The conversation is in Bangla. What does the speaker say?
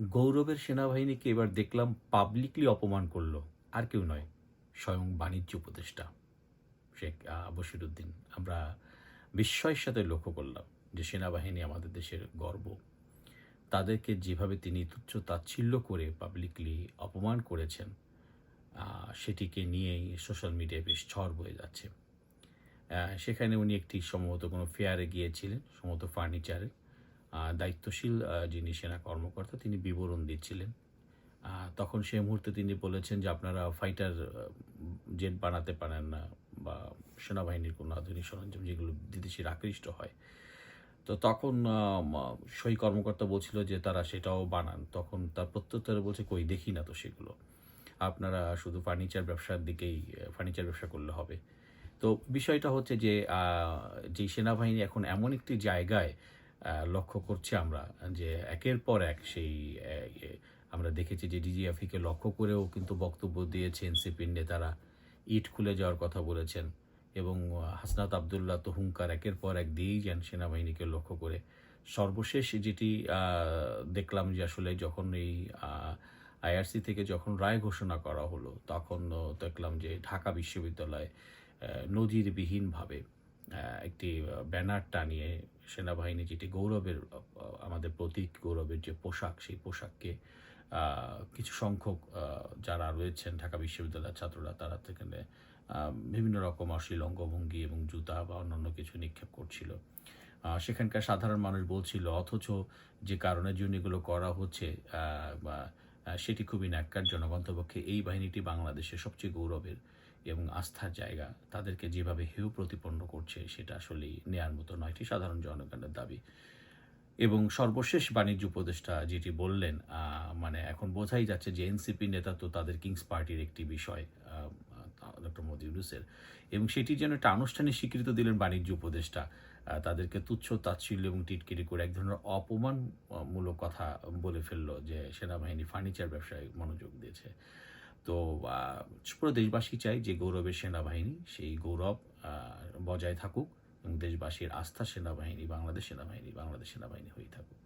গৌরবের সেনাবাহিনীকে এবার দেখলাম পাবলিকলি অপমান করল। আর কেউ নয়, স্বয়ং বাণিজ্য উপদেষ্টা শেখ বশিরুদ্দিন। আমরা বিস্ময়ের সাথে লক্ষ্য করলাম যে সেনাবাহিনী আমাদের দেশের গর্ব। তাদেরকে যেভাবে তিনি তুচ্ছ তাচ্ছিল্য করে পাবলিকলি অপমান করেছেন সেটিকে নিয়েই সোশ্যাল মিডিয়ায় বেশ ঝড় বয়ে যাচ্ছে। সেখানে উনি একটি সম্ভবত কোনো ফেয়ারে গিয়েছিলেন, সম্ভবত ফার্নিচারে দায়িত্বশীল যিনি সেনা কর্মকর্তা, তিনি বিবরণ দিচ্ছিলেন। তখন সেই মুহূর্তে তিনি বলেছেন যে আপনারা ফাইটার জেট বানাতে পারেন না বা সেনাবাহিনীর কোনো আধুনিক সরঞ্জাম যেগুলো বিদেশির আকৃষ্ট হয়। তো তখন সই কর্মকর্তা বলছিল যে তারা সেটাও বানান। তখন তার প্রত্যুত্তরে বলছে, কই, দেখি না তো সেগুলো। আপনারা শুধু ফার্নিচার ব্যবসার দিকেই ফার্নিচার ব্যবসা করলে হবে। তো বিষয়টা হচ্ছে যে যে সেনাবাহিনী এখন এমন একটি জায়গায় লক্ষ্য করছে আমরা যে একের পর এক সেই আমরা দেখেছি যে ডিজিএফিকে লক্ষ্য করেও কিন্তু বক্তব্য দিয়েছে এনসিপির নেতারা। ইট খুলে যাওয়ার কথা বলেছেন এবং হাসনাত আবদুল্লাহ তো হুঙ্কার একের পর এক দিয়েই যান সেনাবাহিনীকে লক্ষ্য করে। সর্বশেষ যেটি দেখলাম যে আসলে যখন এই আইআরসি থেকে যখন রায় ঘোষণা করা হলো, তখন দেখলাম যে ঢাকা বিশ্ববিদ্যালয় নজিরবিহীনভাবে একটি ব্যানার টানিয়ে সেনাবাহিনী যেটি গৌরবের আমাদের প্রতীক গৌরবের যে পোশাক সেই পোশাককে কিছু সংখ্যক যারা রয়েছেন ঢাকা বিশ্ববিদ্যালয়ের ছাত্ররা তারা সেখানে বিভিন্ন রকম অশ্লীল অঙ্গভঙ্গি এবং জুতা বা অন্যান্য কিছু নিক্ষেপ করছিল। সেখানকার সাধারণ মানুষ বলছিল অথচ যে কারণের জন্য এগুলো করা হচ্ছে বা, সেটি খুবই ন্যাক্কারজনক অন্তপক্ষে এই বাহিনীটি বাংলাদেশের সবচেয়ে গৌরবের এবং আস্থার জায়গা। তাদেরকে যেভাবে হেয় প্রতিপন্ন করছে, সেটা আসলেই নেয়ার মতো নয়, এটি সাধারণ জনগণের দাবি। এবং সর্বশেষ বাণিজ্য উপদেষ্টা যেটি বললেন মানে এখন বোঝাই যাচ্ছে যে এনসিপি নেতা তো তাদের কিংস পার্টির একটি বিষয় ডক্টর মোদী ইউনুসের এবং সেটি যেন একটা আনুষ্ঠানিক স্বীকৃতি দিলেন বাণিজ্য উপদেষ্টা তাদেরকে তুচ্ছ তাচ্ছিল্য এবং টিটকিরি করে এক ধরনের অপমানমূলক কথা বলে ফেলল যে সেনাবাহিনী ফার্নিচার ব্যবসায় মনোযোগ দিয়েছে। তো পুরো দেশবাসী চাই যে গৌরবের সেনাবাহিনী, সেই গৌরব বজায় থাকুক এবং দেশবাসীর আস্থা সেনাবাহিনী, বাংলাদেশ সেনাবাহিনী বাংলাদেশ সেনাবাহিনী হয়ে থাকুক।